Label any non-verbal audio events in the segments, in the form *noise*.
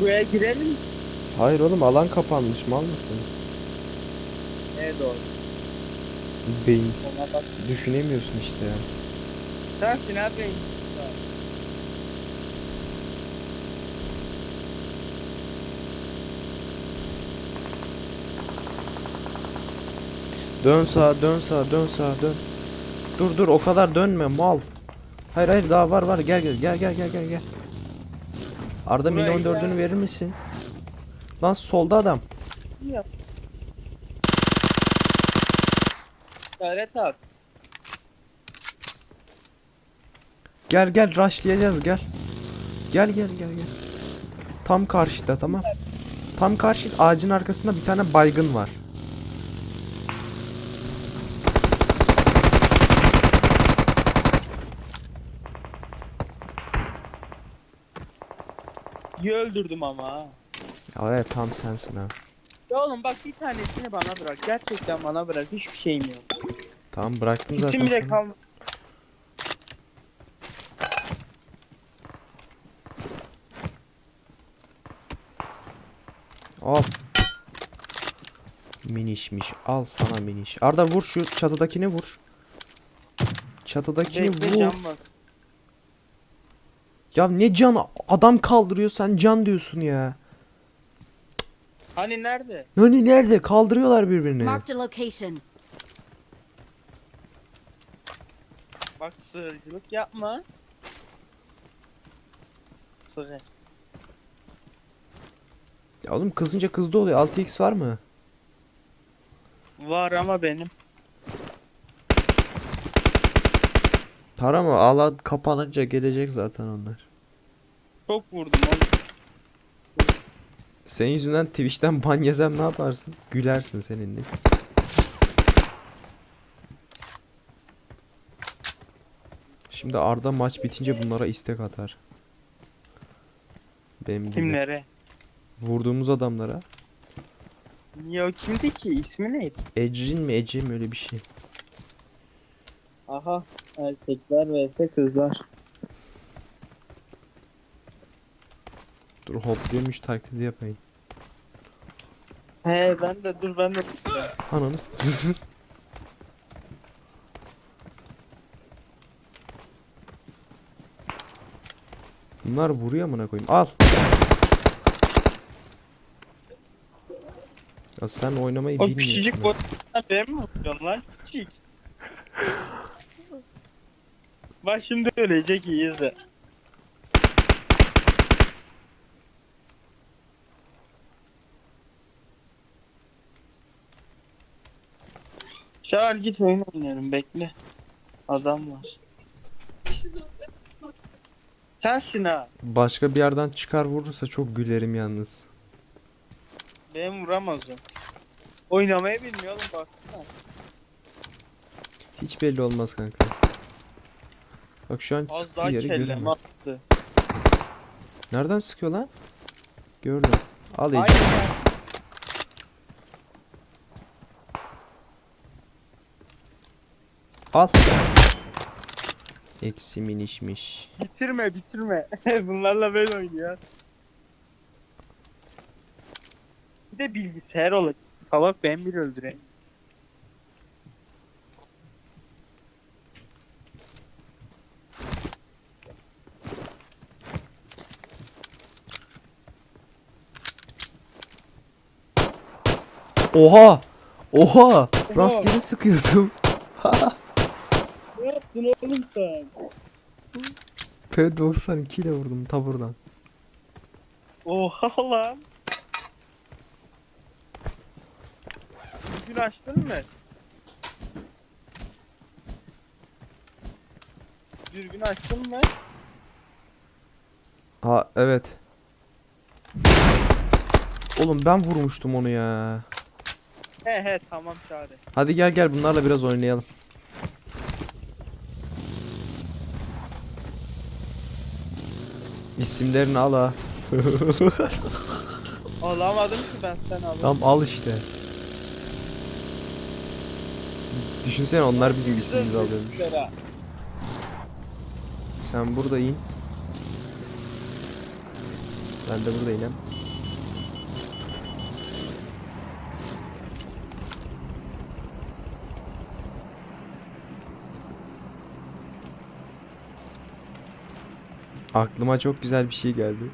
Buraya girelim. Hayır oğlum alan kapanmış mal mısın? Evet doğru. Beyinsiz. Ona bak. Düşünemiyorsun işte ya. Sensin abi. Dön sağa dön sağa dön sağa dön. Dur dur o kadar dönme mal. Hayır hayır daha var var gel gel gel gel gel gel. Arda mini Buraya 14'ünü gel. verir misin? Lan solda adam. Yap. İşaret at. Gel gel rushlayacağız gel. Gel gel gel gel. Tam karşıda tamam. Tam karşı ağacın arkasında bir tane baygın var. İyi öldürdüm ama. Ya evet tam sensin ha. Ya oğlum bak bir tanesini bana bırak. Gerçekten bana bırak. Hiçbir şeyim yok. Tamam bıraktım zaten. Kitim bile sana. kalmadı. Al. Minişmiş. Al sana miniş. Arda vur şu çatıdakini vur. Çatıdakini Bekle vur. Ya ne can adam kaldırıyor sen can diyorsun ya. Hani nerede? Hani nerede kaldırıyorlar birbirini. Marked a location. Bak sığırcılık yapma. Sığır. Ya oğlum kızınca kızdı oluyor. 6x var mı? Var ama benim. Para mı? Alan kapanınca gelecek zaten onlar. Çok vurdum oğlum. Senin yüzünden Twitch'ten ban yesem ne yaparsın? Gülersin senin ne Şimdi Arda maç bitince bunlara istek atar. Benim gibi. Kimlere? Vurduğumuz adamlara. O kimdi ki? İsmi neydi? Ecrin mi Ece mi öyle bir şey. Aha. Erkekler vs kızlar. Dur hopluyormuş taklidi yapayım. He ben de dur ben de. Ananı s- *laughs* Bunlar vuruyor amına koyayım. Al. Ya sen oynamayı O bilmiyorsun. küçücük. Ha, Ben mi vuruyorsun lan? Küçük. *laughs* Bak şimdi ölecek iyi izle. Çağır git oyun oynayalım bekle. Adam var. Sensin ha. Başka bir yerden çıkar vurursa çok gülerim yalnız. Benim vuramaz o. Oynamayı bilmiyor oğlum baksana. Hiç belli olmaz kanka. Bak şu an Az sıktığı daha yeri göremiyorum. attı. Nereden sıkıyor lan? Gördüm. Al. Aynen. Al. Eksi minişmiş. Bitirme bitirme. *laughs* Bunlarla böyle oynuyor. Bir de bilgisayar olacak. Salak ben bir öldüreyim. Oha! Oha! Rastgele sıkıyordum. *laughs* Yaptın oğlum sen? P92 ile vurdum ta buradan. Oha lan. Düzgün açtın mı? Düzgün açtın mı? Ha evet. Oğlum ben vurmuştum onu ya. He he tamam çağrı. Hadi gel gel bunlarla biraz oynayalım. İsimlerini al ha. *laughs* Alamadım ki ben sen al. Tam al işte. Düşünsene onlar bizim ismimizi alıyormuş. Sen burada in. Ben de burada inem. Aklıma çok güzel bir şey geldi.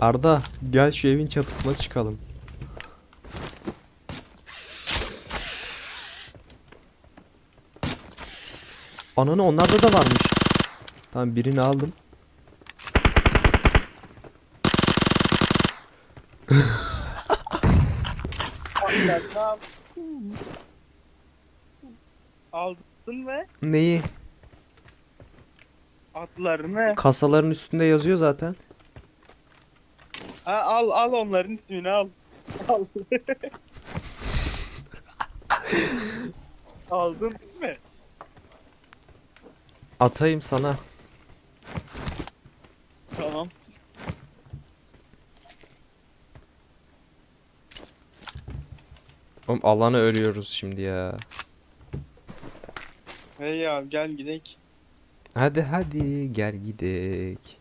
Arda gel şu evin çatısına çıkalım. Ananı onlarda da varmış. Tamam birini aldım. *laughs* Aldın ve Neyi? atlarını. Kasaların üstünde yazıyor zaten. Ha, al al onların ismini al. Al. *laughs* Aldın değil mi? Atayım sana. Tamam. Oğlum alanı ölüyoruz şimdi ya. Hey ya gel gidek. Hadi hadi gel gidek.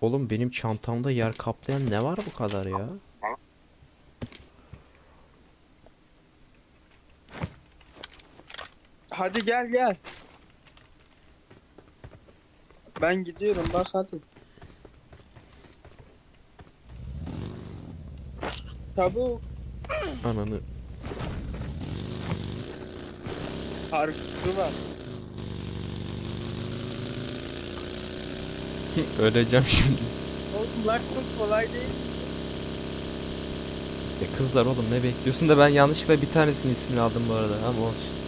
Oğlum benim çantamda yer kaplayan ne var bu kadar ya? Hadi gel gel. Ben gidiyorum bak hadi. Çabuk. Ananı. Harfı var. *laughs* Öleceğim şimdi. Oğlum lan çok kolay değil. E kızlar oğlum ne bekliyorsun da ben yanlışlıkla bir tanesinin ismini aldım bu arada ama olsun.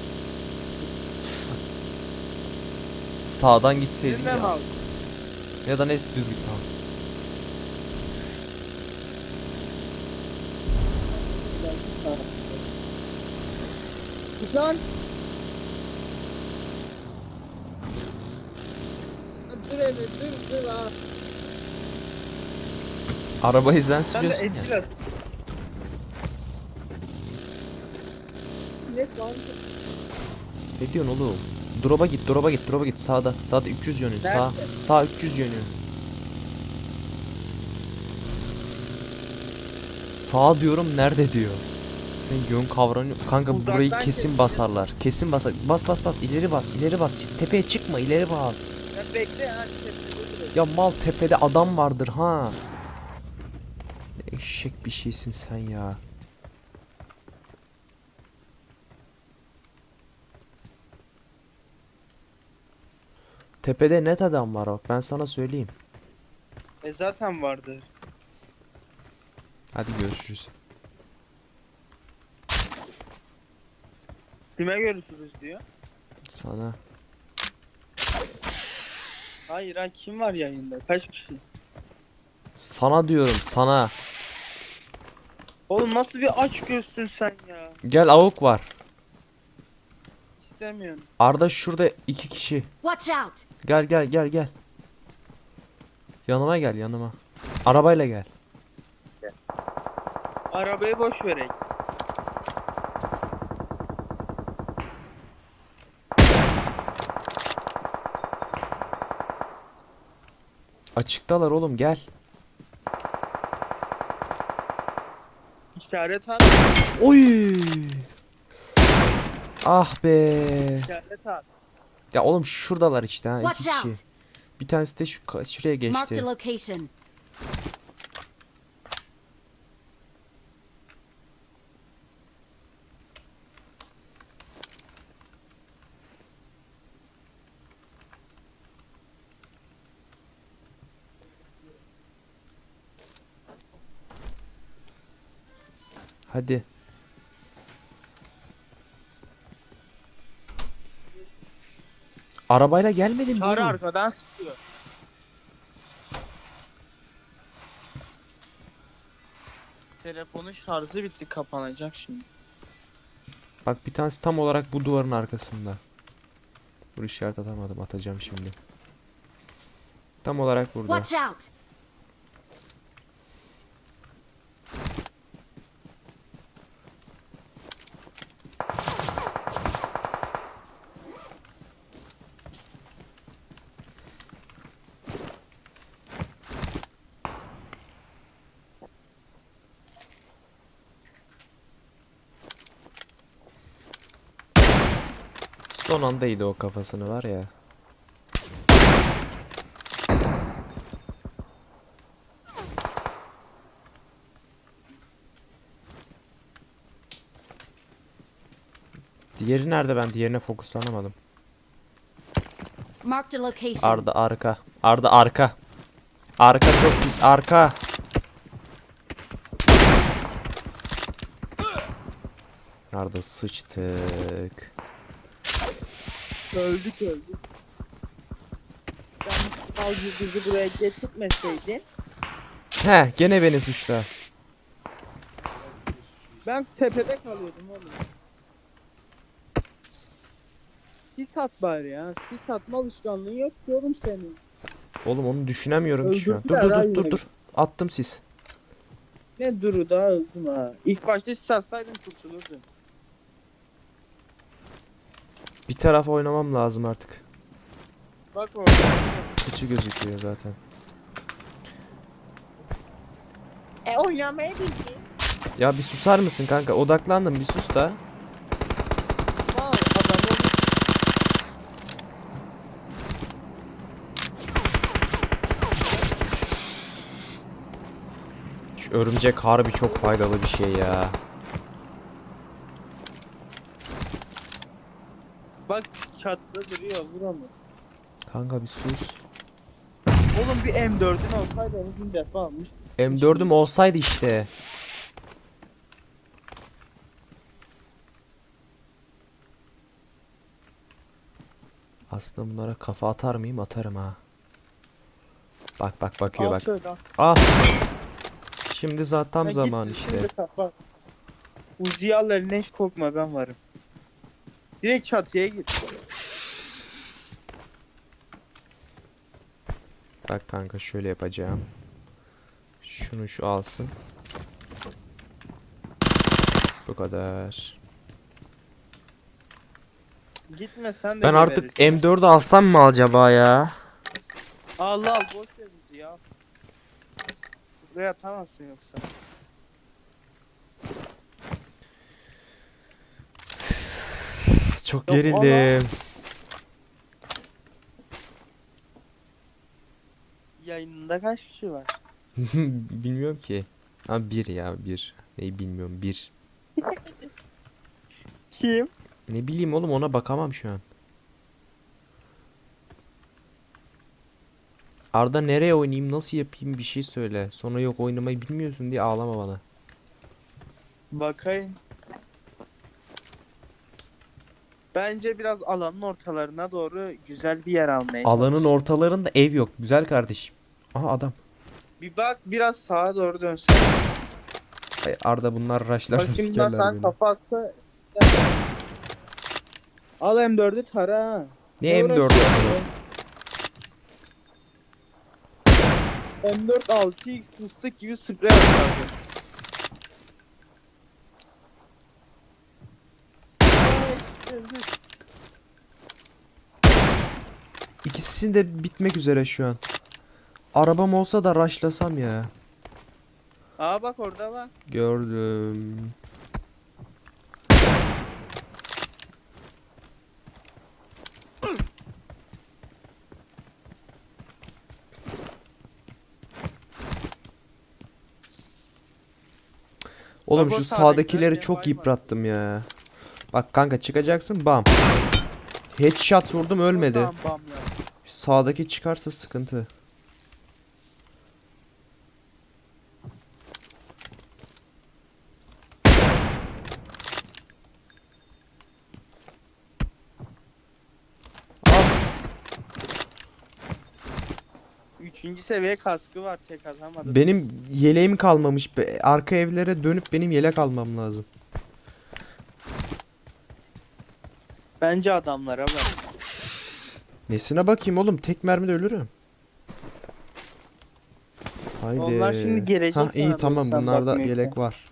Sağdan gitseydin ya. aldın? Ya da neyse düz git tamam. Git lan. Dur hele dur dur ha. Arabayı sen sürüyorsun ya. lan? Ne diyorsun oğlum? Drop'a git, drop'a git, drop'a git. Sağda, sağda 300 yönü. Sağ, Nerede? sağ 300 yönü. Sağ diyorum, nerede diyor. Sen yön kavranıyor. Kanka Uzaktan burayı kesin kesin. basarlar. Kesin basar. Bas bas bas, ileri bas, ileri bas. Tepeye çıkma, ileri bas. Ya bekle ha. Ya mal tepede adam vardır ha. Eşek bir şeysin sen ya. Tepede net adam var bak ben sana söyleyeyim. E zaten vardı. Hadi görüşürüz. Kime görüşürüz diyor. Sana. Hayır ha kim var yayında? Kaç kişi? Sana diyorum sana. Oğlum nasıl bir aç gözsün sen ya? Gel avuk var. İstemiyorsun. Arda şurada iki kişi. Watch out! Gel gel gel gel. Yanıma gel yanıma. Arabayla gel. Arabayı boş verek. Açıktalar oğlum gel. İşaret at. Oy. Ah be. İşaret at. Ya oğlum şuradalar işte ha iki Watch kişi. out! Bir tanesi de şu şuraya Marked geçti. a location. Hadi. Arabayla gelmedin mi Çağrı oğlum? arkadan sıkıyor. Telefonun şarjı bitti kapanacak şimdi. Bak bir tanesi tam olarak bu duvarın arkasında. Dur işaret atamadım atacağım şimdi. Tam olarak burada. Watch out! Son anda yedi o kafasını var ya. Diğeri nerede ben diğerine fokuslanamadım. Arda arka. Arda arka. Arka çok pis arka. Arda sıçtık. Öldük öldük. Al bizi buraya getirtmeseydin. He gene beni suçla. Ben tepede kalıyordum oğlum. Sis at bari ya. Sis atma alışkanlığı yok diyorum senin. Oğlum onu düşünemiyorum ki şu an. Dur Öldürdüler dur ha dur dur yine. dur. Attım sis. Ne duru daha öldüm ha. İlk başta sis atsaydın kurtulurdun. Bir tarafa oynamam lazım artık. Bak orada. Kıçı gözüküyor zaten. E oynamayı bildi. Ya bir susar mısın kanka? Odaklandım bir sus da. Aa adam oldu. Şu örümcek harbi çok faydalı bir şey ya. Bak çatıda duruyor vur onu. Kanka bir sus. Oğlum bir M4'ün olsaydı onu bin defa almış. M4'üm olsaydı işte. Aslında bunlara kafa atar mıyım? Atarım ha. Bak bak bakıyor Al bak. şöyle al. Ah. Şimdi zaten tam git, zaman şimdi işte. kafa. Uzi'yi al eline hiç korkma ben varım. Direkt çatıya git. Bak kanka şöyle yapacağım. Şunu şu alsın. Bu kadar. Gitme sen de Ben artık geberirsin. M4'ü alsam mı acaba ya? Al al boş ver bizi ya. Buraya atamazsın yoksa. Çok Yok, gerildim. Yayınında kaç kişi var? *laughs* Bilmiyorum ki. Ha bir ya bir. Neyi bilmiyorum bir. *laughs* Kim? Ne bileyim oğlum ona bakamam şu an. Arda nereye oynayayım nasıl yapayım bir şey söyle. Sonra yok oynamayı bilmiyorsun diye ağlama bana. Bakayım. Bence biraz alanın ortalarına doğru güzel bir yer almaya Alanın ortalarında ev yok güzel kardeşim. Aha adam. Bir bak biraz sağa doğru dönsen. Ay Arda bunlar raşlarsa Bakayım bunlar sikerler sana beni. kafa atsa. Al M4'ü tara. Ne Ne M4 uğraşıyorsun? M4 6x fıstık gibi sprey atardı. Ay, öldük. İkisi de bitmek üzere şu an. Arabam olsa da raşlasam ya. Aa bak orada var. Gördüm. Oğlum şu sağdakiler sağdakileri çok yıprattım ya. Bak kanka çıkacaksın bam. Headshot vurdum ölmedi. Bam bam ya. Sağdaki çıkarsa sıkıntı. Üçüncü seviye kaskı var tek atamadım. Benim yeleğim kalmamış. Be- Arka evlere dönüp benim yelek almam lazım. Bence adamlara bak. Nesine bakayım oğlum? Tek mermide ölürüm. Haydi. Onlar şimdi gelecek Ha iyi sana tamam sen bunlarda yelek var.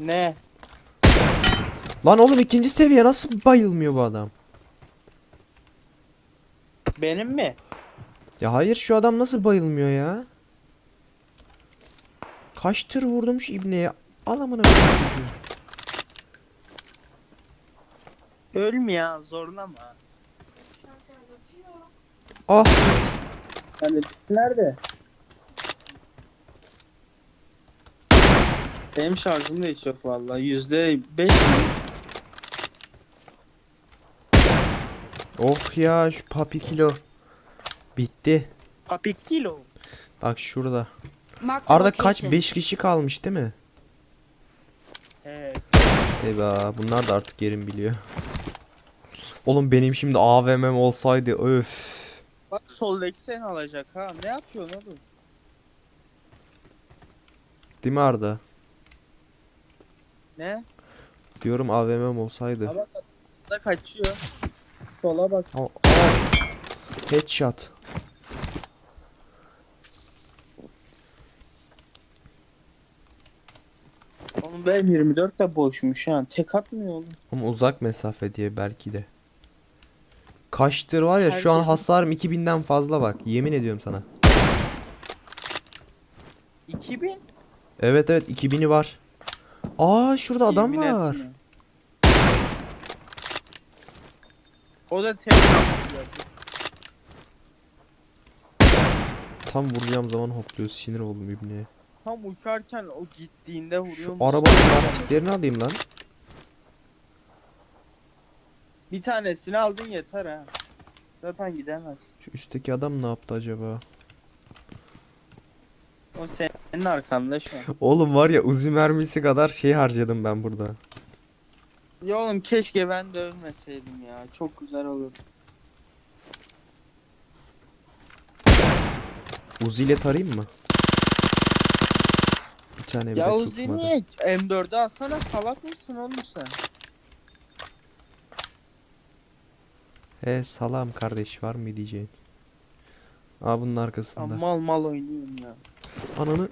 Ne? Lan oğlum ikinci seviye nasıl bayılmıyor bu adam? Benim mi? Ya hayır şu adam nasıl bayılmıyor ya? Kaç tır vurdum şu ibneye? Al amına koyayım çocuğu. Ölme ya zorlama. Ah Yani nerede? Benim şarjım da hiç yok vallahi. Yüzde beş mi? oh ya şu papi kilo. Bitti. Papik kilo. Bak şurada. Marked Arda kaç? location. 5 kişi kalmış değil mi? Evet. Eyvah bunlar da artık yerim biliyor. Oğlum benim şimdi AVM'm olsaydı öf. Bak soldaki seni alacak ha. Ne yapıyorsun oğlum? Değil mi Arda? Ne? Diyorum AVM'm olsaydı. Ha bak da kaçıyor. Sola bak. Aa. Headshot. Oğlum benim 24 de boşmuş ha. Tek atmıyor oğlum. Ama uzak mesafe diye belki de. Kaçtır var ya şu an hasarım 2000'den fazla bak. Yemin ediyorum sana. 2000. Evet evet 2000'i var. Aa şurada adam yemin var. etmiyor. O da atıyor. Tam vuracağım zaman hopluyor. Sinir oldum ibneye. Tam uçarken o gittiğinde vuruyor. Şu arabanın lastiklerini alayım lan. Bir tanesini aldın yeter ha. Zaten gidemez. Şu üstteki adam ne yaptı acaba? O senin arkanda şu an. *laughs* Oğlum var ya uzi mermisi kadar şey harcadım ben burada. Ya oğlum keşke ben de ölmeseydim ya. Çok güzel olurdu. Uzi ile tarayayım mı? Bir tane bile Ya Uzi tutmadı. niye? M4'ü alsana salak mısın oğlum sen? He salam kardeş var mı diyeceğin. Aa bunun Ya arkasında. mal mal oynuyorum ya. Ananı.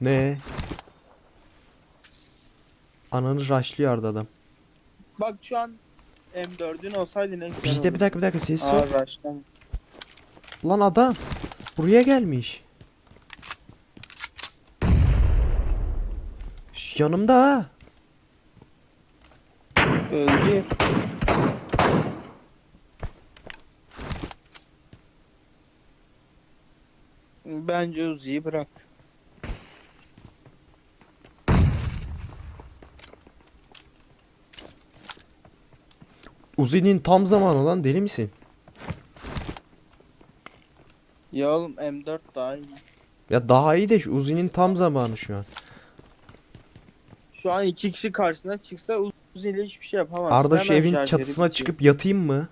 Ne? Ananı rushlıyordu adam. Bak şu an M4'ün olsaydı ne güzel Bizde bir dakika bir dakika ses yok. Lan adam. Buraya gelmiş. Şu yanımda ha. Öldü. Bence Uzi'yi bırak. Uzi'nin tam zamanı lan deli misin? Ya oğlum M4 daha iyi. Ya daha iyi de şu Uzi'nin tam zamanı şu an. Şu an iki kişi karşısına çıksa Uzi ile hiçbir şey yapamaz. Arda şu Hemen evin çatısına bitiyor. çıkıp yatayım mı?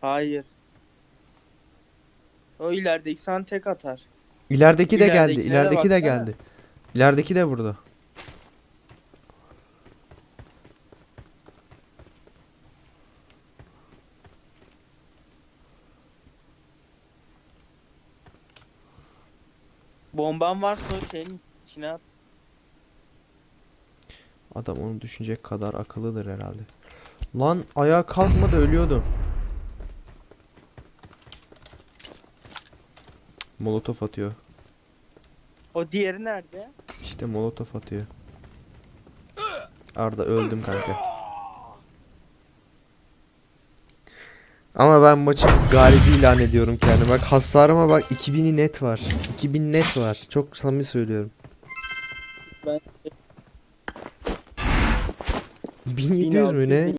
Hayır. O ilerideki sana tek atar. İlerideki de geldi. İleridekine de İlerideki de baksana. geldi. İlerideki de burada. Bomban varsa o şeyin içine at. Adam onu düşünecek kadar akıllıdır herhalde. Lan ayağa kalkmadı ölüyordum. Cık, Molotof atıyor. O diğeri nerede? İşte molotof atıyor. Arda öldüm kanka. Ama ben maçı galibi ilan ediyorum kendime. Bak hasarıma bak 2000'i net var. 2000 net var. Çok samimi söylüyorum. 1700 mü ne?